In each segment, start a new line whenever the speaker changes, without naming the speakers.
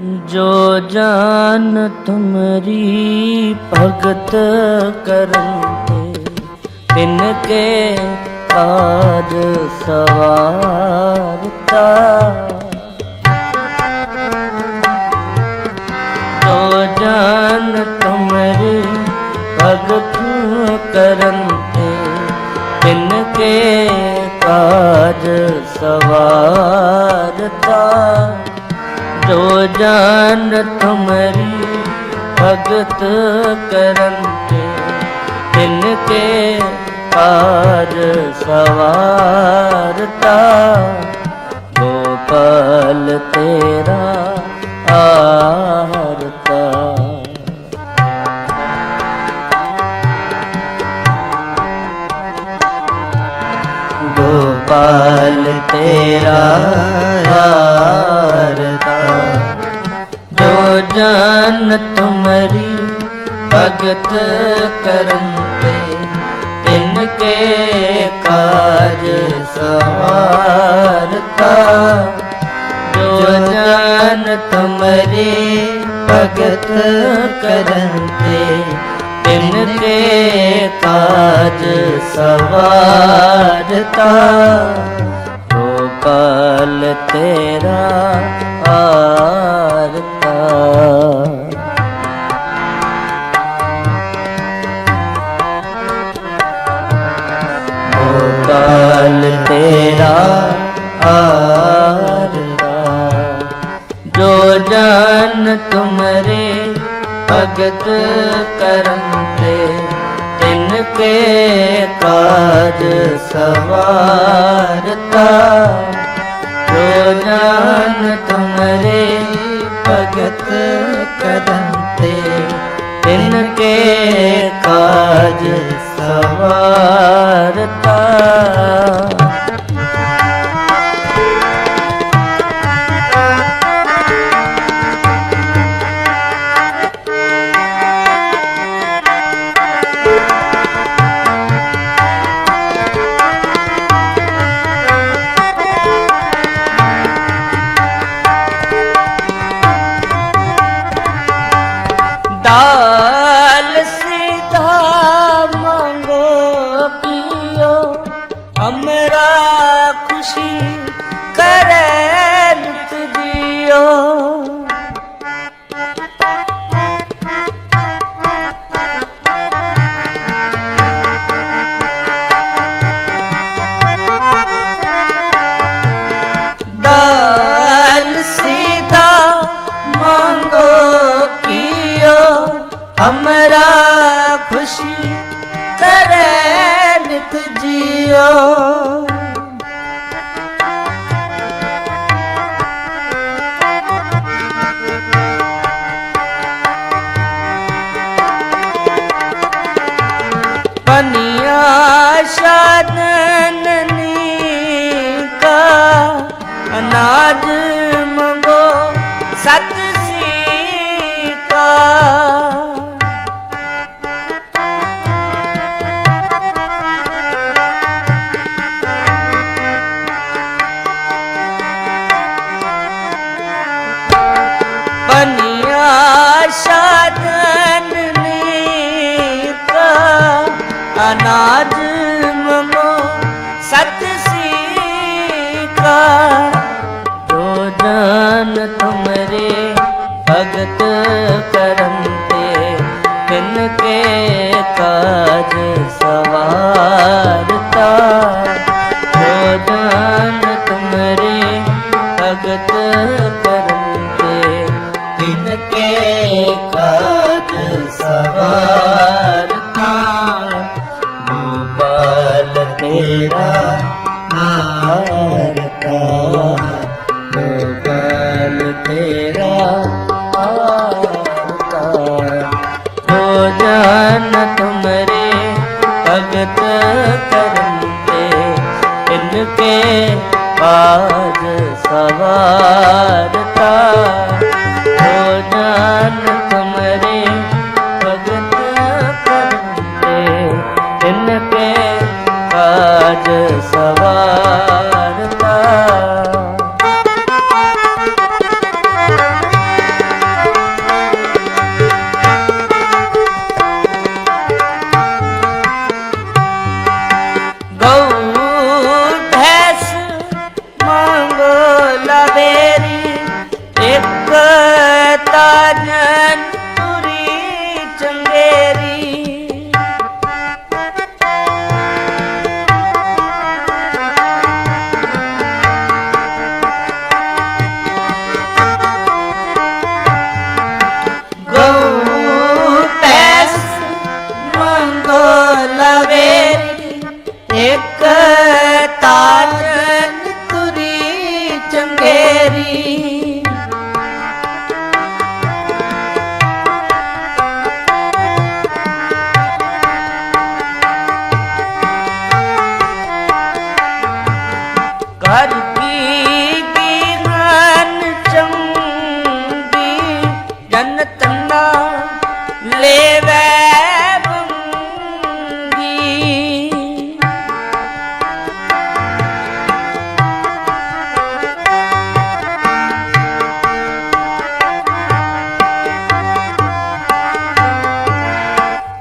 ਜੋ ਜਾਨ ਤੁਮਰੀ ਭਗਤ ਕਰਨ ਤੇ ਤਿਨ ਕੇ ਕਾਜ ਸਵਾਰਤਾ। ਜੋ ਜਾਨ ਤੁਮਰੀ ਭਗਤ ਕਰਨ ਤੇ ਤਿਨ ਕੇ ਕਾਜ ਸਵਾਰਤਾ ਜੋ ਜਾਨ ਤੁਮਰੀ ਭਗਤ ਕਰਨ ਤੇ ਤਿਨ ਕੇ ਕਾਜ ਸਵਾਰਤਾ ਜੋ ਜਨ ਤੁਮਰੀ ਭਗਤ ਕਰਨ ਤੇ ਤਿਨ ਕੇ ਕਾਜ ਸਵਾਰਤਾ। ਜੋ ਜਨ ਤੁਮਰੀ ਭਗਤ ਕਰਨ ਤੇ ਤਿਨ ਕੇ ਕਾਜ ਸਵਾਰਤਾ। ਗੋਪਾਲ ਤੇਰਾ ਆਰਤਾ ਗੋਪਾਲ ਤੇਰਾ ਆਰਤਾ ਜੋ ਜਨ ਤੁਮਰੇ ਭਗਤ ਕਰਨ ਤੇ ਤਿਨ ਕੇ ਕਾਜ ਸਵਾਰਤਾ ਜੋ ਜਨ ਕੇ ਕਾਜ ਸਵਾਰਤਾ दाल ਆਸ਼ਾ ਜਨ ਨੀਤਾ ਅਨਾਜ ਹਾਰ ਕਾ ਗੋਪਾਲ ਤੇਰਾ ਹੋ ਜਾਨ ਤੁਮਰੇ ਭਗਤ ਕਰਨਤੇ ਇਨਕੇ ਬਾਜ ਸਵਾਰਤਾ ਹੋ ਜਾਨ ਤੁਮਰੇ ਭਗਤ ਕਰਨਤੇ ਇਨਕੇ ਬਾਜ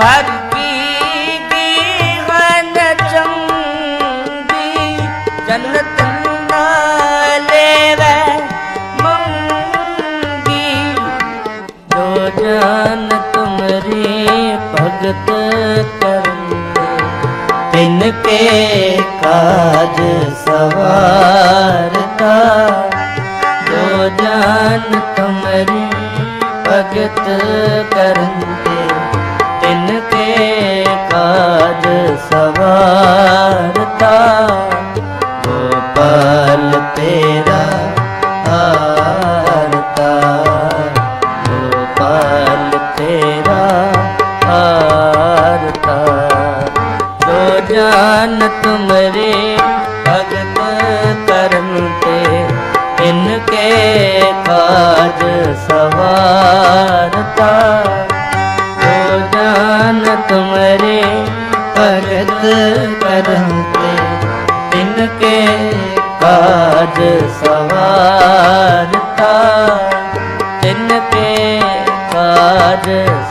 ਕਰ ਕੀ ਕੀਹਨ ਚੰਗੀ, ਜਨਤ ਨਾ ਲੈਵੈ ਮੰਗੀ। ਜੋ ਜਨ ਤੁਮਰੀ ਭਗਤ ਕਰਨੇ, ਤਿਨ ਕੇ ਕਾਜ ਸਵਾਰਤਾ। ਜੋ ਜਾਨ ਤੁਮਰੀ ਭਗਤ ਕਰੰਦੇ ਸਵਾਰਤਾ ਗੋਪਾਲ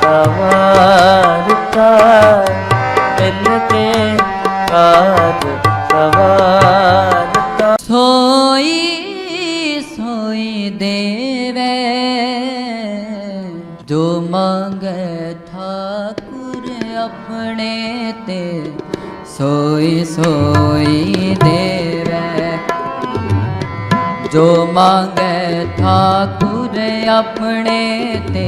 ਸਵਾਰਤਾ ਇਨਕੇ ਕਾਜ ਸਵਾਰਤਾ
ਸੋਈ ਸੋਈ ਦੇਵੇ, ਜੋ ਮੰਗੇ ਠਾਕੁਰ ਆਪਣੇ ਤੇ, ਸੋਈ ਸੋਈ ਦੇਵੇ। ਜੋ ਮੰਗੇ ਠਾਕੁਰ ਆਪਣੇ ਤੇ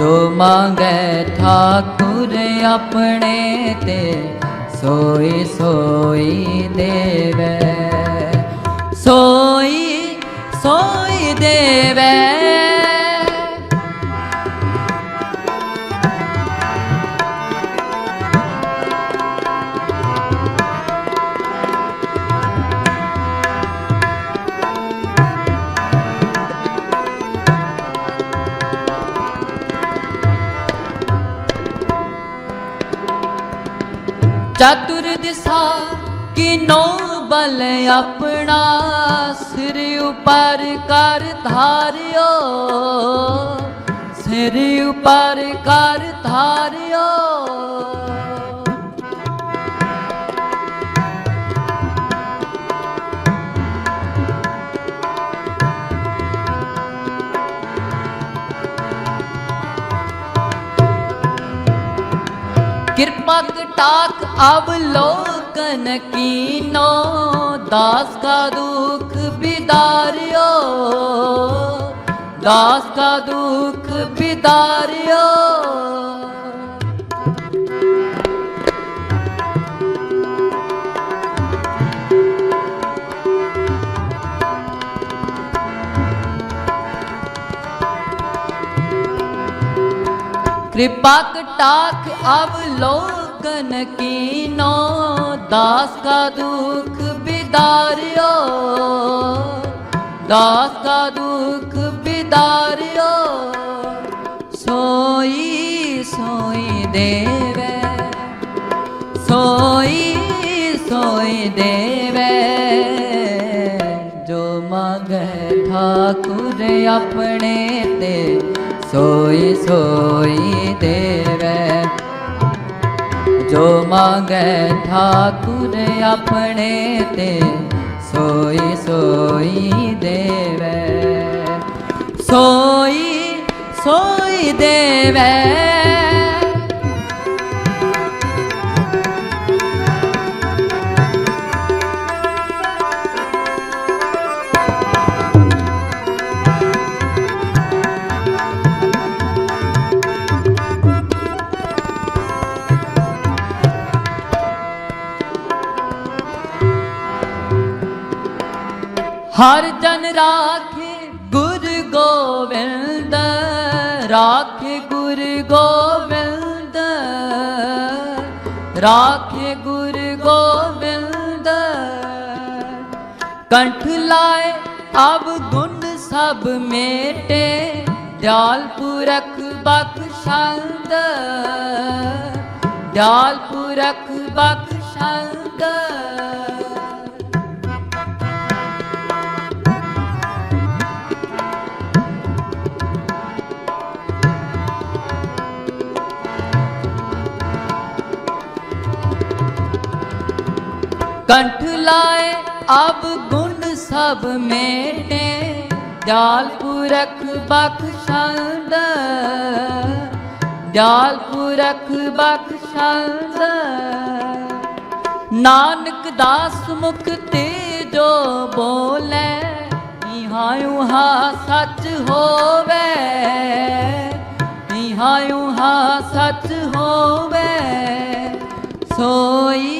ਜੋ ਮੰਗੇ ਠਾਕੁਰ ਆਪਣੇ ਤੇ ਸੋਈ ਸੋਈ ਦੇਵੇ। ਸੋਈ ਸੋਈ ਦੇਵੇ। ਚਤੁਰ ਦਿਸਾ ਕਿਨੋ ਬਲ ਆਪਣਾ ਸਿਰ ਉਪਰ ਕਰ ਧਾਰਿਓ। ਸਿਰ ਉਪਰ ਕਰ ਧਾਰਿਓ। ਕਿਰਪਾ ਕਟਾਕ ਅਵਲੋਕਨ ਕੀਨੋ ਦਾਸ ਕਾ ਦੁਖ ਬਿਦਾਰਿਓ। ਦਾਸ ਕਾ ਦੁਖ ਬਿਦਾਰਿਓ। ਕਿਰਪਾ टाक अब लोकन कीनो दास का दुख बिदारियो दास का दुख बिदारियो सोई सोई देवे सोई सोई देवे जो मग ठाकुर अपने ते ਸੋਈ ਸੋਈ ਦੇਵੇ। ਜੋ ਮੰਗੇ ਠਾਕੁਰ ਆਪਣੇ ਤੇ ਸੋਈ ਸੋਈ ਦੇਵੇ। ਸੋਈ ਸੋਈ ਦੇਵੇ। ਹਰ ਜਨ ਰਾਖੇ ਗੁਰ ਗੋਬਿੰਦ ਰਾਖੇ ਗੁਰ ਗੋਬਿੰਦ ਰਾਖੇ ਗੁਰ ਗੋਬਿੰਦ ਕੰਠ ਲਾਏ ਅਬ ਗੁਣ ਸਭ ਮੇਟੇ, ਦਿਆਲ ਪੁਰਖ ਬਖਸ਼ੰਦ, ਦਿਆਲ ਪੁਰਖ ਬਖਸ਼ੰਦ। ਕੰਠ ਲਾਏ ਅਬ ਗੁਣ ਸਭ ਮੇਟੇ, ਜਾਲ ਪੁਰਖ ਬਖਸ਼ੰਦ। ਜਾਲ ਪੁਰਖ ਬਖਸ਼ੰਦ। ਨਾਨਕ ਦਾਸ ਮੁਖ ਤੇ ਜੋ ਬੋਲੇ, ਇਹਾਂ ਹਾ ਸੱਚ ਹੋਵੇ। ਇਹਾਂ ਹਾ ਸੱਚ ਹੋਵੇ, ਸੋਈ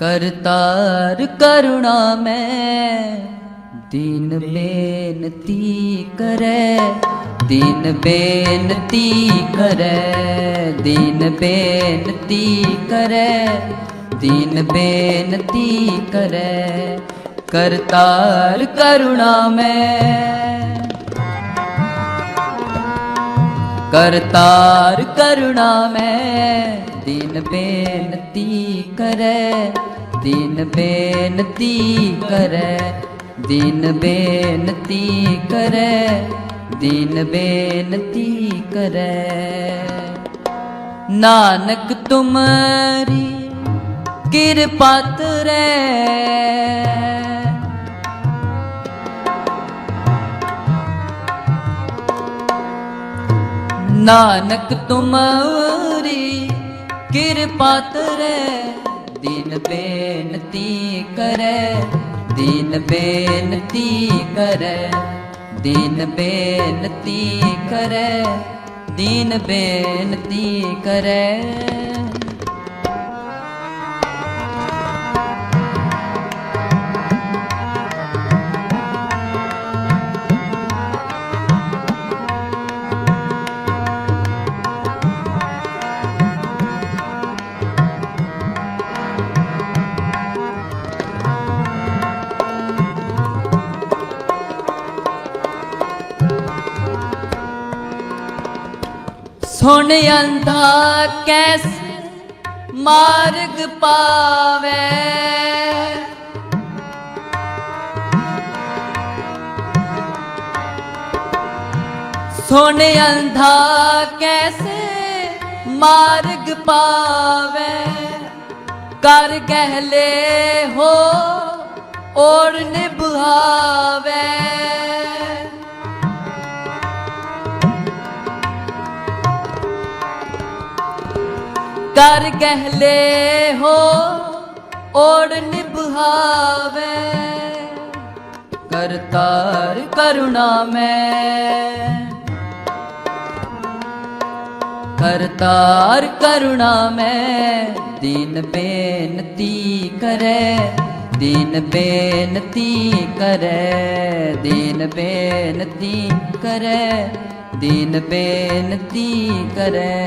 करतार करुणा में दिन बेनती करे दिन बेनती करे दिन बेनती करे दिन बेनती करे करतार करुणा में। करतार करुणा में ਦੀਨ ਬੇਨਤੀ ਕਰੈ, ਦਿਨ ਬੇਨਤੀ ਕਰੇ, ਦੀਨ ਬੇਨਤੀ ਕਰੈ, ਦੀਨ ਬੇਨਤੀ ਕਰੈ। ਨਾਨਕ ਤੁਮਰੀ ਕਿਰਪਾ ਤਰੇ। ਨਾਨਕ ਤੁਮਰੀ ਕਿਰਪਾ ਤਰੇ ਦਿਨ ਬੇਨਤੀ ਕਰੇ ਦਿਨ ਬੇਨਤੀ ਕਰੇ ਦਿਨ ਬੇਨਤੀ ਕਰੇ ਦਿਨ ਬੇਨਤੀ ਕਰੇ। ਸੁਣ ਅੰਧਾ ਕੈਸ ਮਾਰਗ ਪਾਵੇ। ਸੁਣ ਅੰਧਾ ਕੈਸੇ ਮਾਰਗ ਪਾਵੇ। ਕਰ ਗਹਿਲੇ ਹੋ ਔਰ ਨਿਭਾਵੇ। ਕਰ ਗਹਿਲੇ ਹੋ ਔਰ ਨਿਭਾਵੇ। ਕਰਤਾਰ ਕਰੁਣਾ ਮੈਂ। ਕਰਤਾਰ ਕਰੁਣਾ ਮੈਂ, ਦੀਨ ਬੇਨਤੀ ਕਰੇ, ਦਿਨ ਬੇਨਤੀ ਕਰੇ, ਦਿਨ ਬੇਨਤੀ ਕਰੇ, ਦਿਨ ਬੇਨਤੀ ਕਰੇ।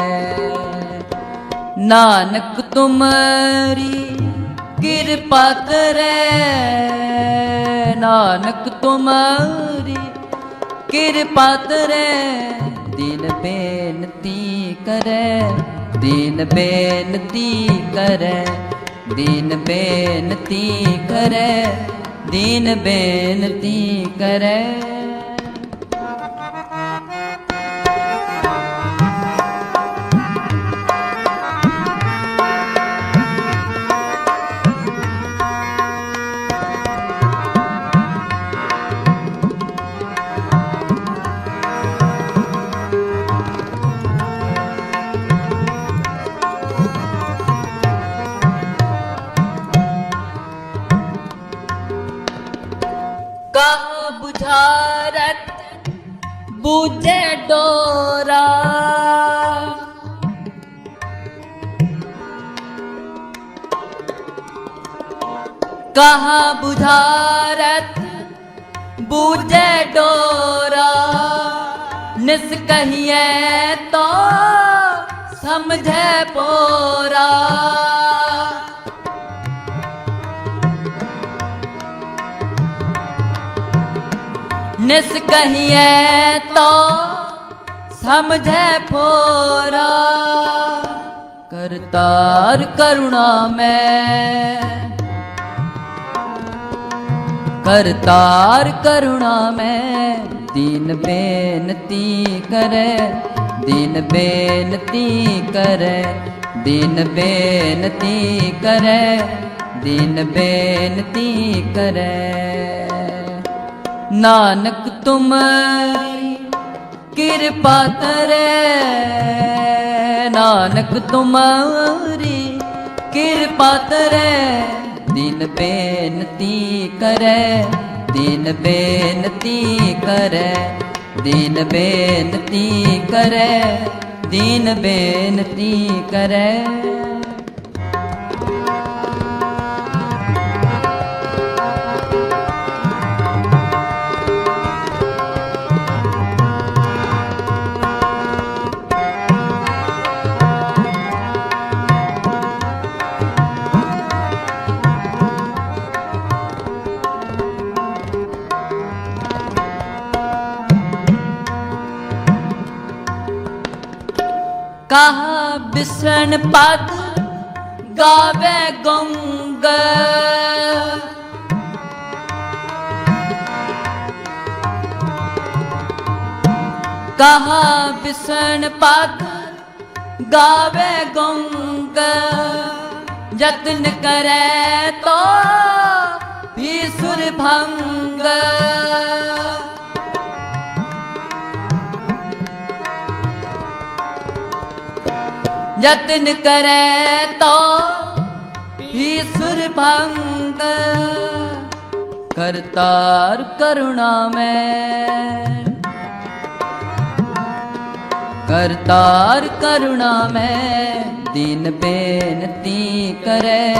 ਨਾਨਕ ਤੁਮਰੀ ਕਿਰਪਾ ਕਰੇ। ਨਾਨਕ ਤੁਮਰੀ ਕਿਰਪਾ ਕਰੇ। ਦੀਨ ਬੇਨਤੀ ਕਰੇ, ਦੀਨ ਬੇਨਤੀ ਕਰੇ। ਦੀਨ ਬੇਨਤੀ ਕਰੇ, ਦੀਨ ਬੇਨਤੀ ਕਰੇ। ਕਹਾ ਬੁਝਾਰਤ ਬੂਝੇ ਡੋਰਾ ਨਿਸ ਕਹੀਏ ਤੋ ਸਮਝੇ ਪੋਰਾ ਨਿਸ ਕਹੀਏ ਤੋ ਸਮਝੇ ਫੋਰਾ ਕਰਤਾਰ ਕਰੁਣਾ ਮੈਂ ਕਰਤਾਰ ਕਰੁਣਾ ਮੈਂ, ਦੀਨ ਬੇਨਤੀ ਕਰੇ, ਦੀਨ ਬੇਨਤੀ ਕਰੇ, ਦੀਨ ਬੇਨਤੀ ਕਰੇ, ਦੀਨ ਬੇਨਤੀ ਕਰੇ। ਨਾਨਕ ਤੁਮਰੀ ਕਿਰਪਾ ਕਰੇ, ਨਾਨਕ ਤੁਮਰੀ ਕਿਰਪਾ ਕਰੇ ਦਿਨ ਬੇਨਤੀ ਕਰੈ ਦਿਨ ਬੇਨਤੀ ਕਰੈ ਦਿਨ ਬੇਨਤੀ ਕਰੈ ਦਿਨ ਬੇਨਤੀ ਕਰੇ। ਕਹਾ ਬਿਸਣ ਪਦ ਗਾਵੇ ਗੰਗ ਕਹਾ ਬਿਸਣ ਪਦ ਗਾਵੇ ਗੰਗ ਯਤਨ ਕਰੇ ਤੋ ਵੀ ਸੁਰ ਭੰਗ ਯਤਨ ਕਰੇ ਤੋ ਹੀ ਸੁਰ ਭੰਗ। ਕਰਤਾਰ ਕਰੁਣਾ ਮੈਂ। ਕਰਤਾਰ ਕਰੁਣਾ ਮੈਂ, ਦੀਨ ਬੇਨਤੀ ਕਰੇ,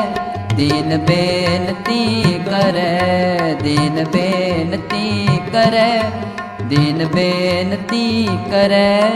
ਦੀਨ ਬੇਨਤੀ ਕਰੈ, ਦਿਨ ਬੇਨਤੀ ਕਰੈ, ਦਿਨ ਬੇਨਤੀ ਕਰੈ।